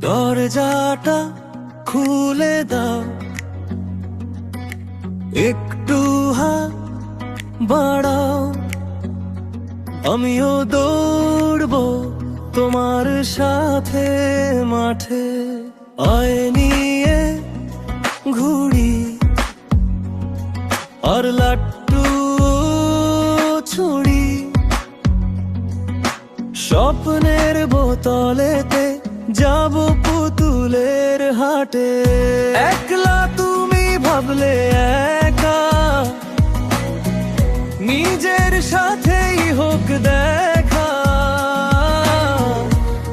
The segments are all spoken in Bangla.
দরজাটা খুলে দাও। একটু হাত বাড়াও। আমিও দৌড়বো তোমার সাথে মাঠে। আয় নিয়ে ঘুড়ি আর লাট্টু ছুড়ি। স্বপ্নের বোতলেতে যাব পুতুলের হাটে। একলা তুমি ভাবলে একা। নিজের সাথেই হোক দেখা।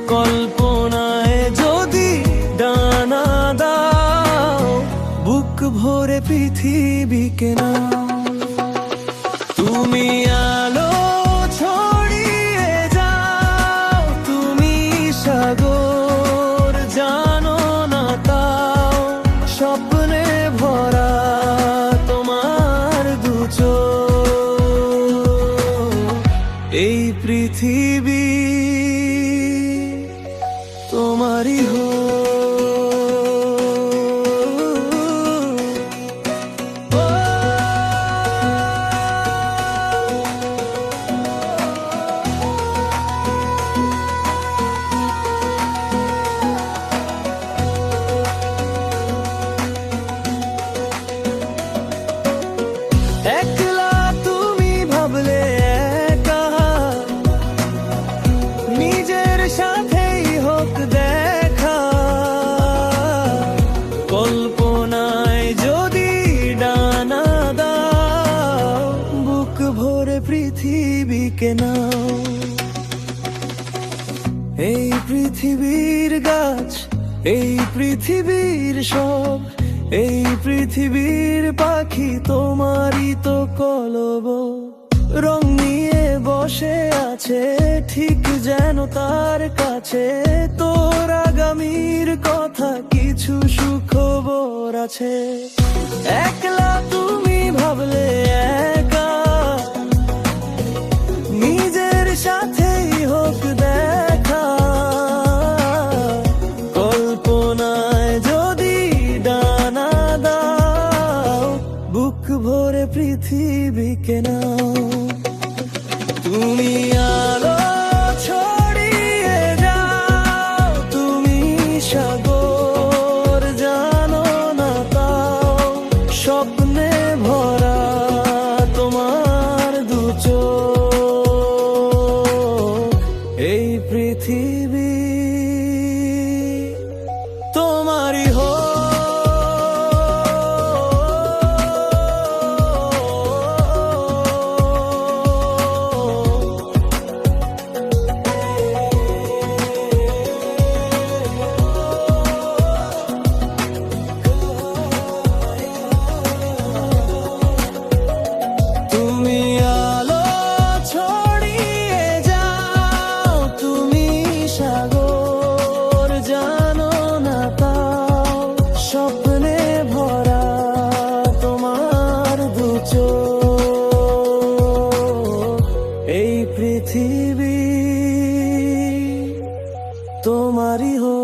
কল্পনায় যদি ডানা দাও, বুক ভরে পৃথিবীকে না তুমি আলো স্বপ্নে ভরা তোমার দুচ। এই পৃথিবী তোমারই হো কল্পনায় যদি ডানা দাও, বুক ভরে পৃথিবীকে নাও। এই পৃথিবীর গাছ, এই পৃথিবীর সব, এই পৃথিবীর পাখি তোমারই তো কলব। রং নিয়ে বসে আছে, ঠিক যেন তার কাছে তোর আগামীর কথা কিছু সুখবর আছে। একলা তুমি ভাবলে একা, নিজের সাথেই হোক দেখা। কল্পনায় যদি ডানা দাও, বুক ভরে পৃথিবীকে নাও। তুমি পৃথিবী এই পৃথিবী তোমারই হো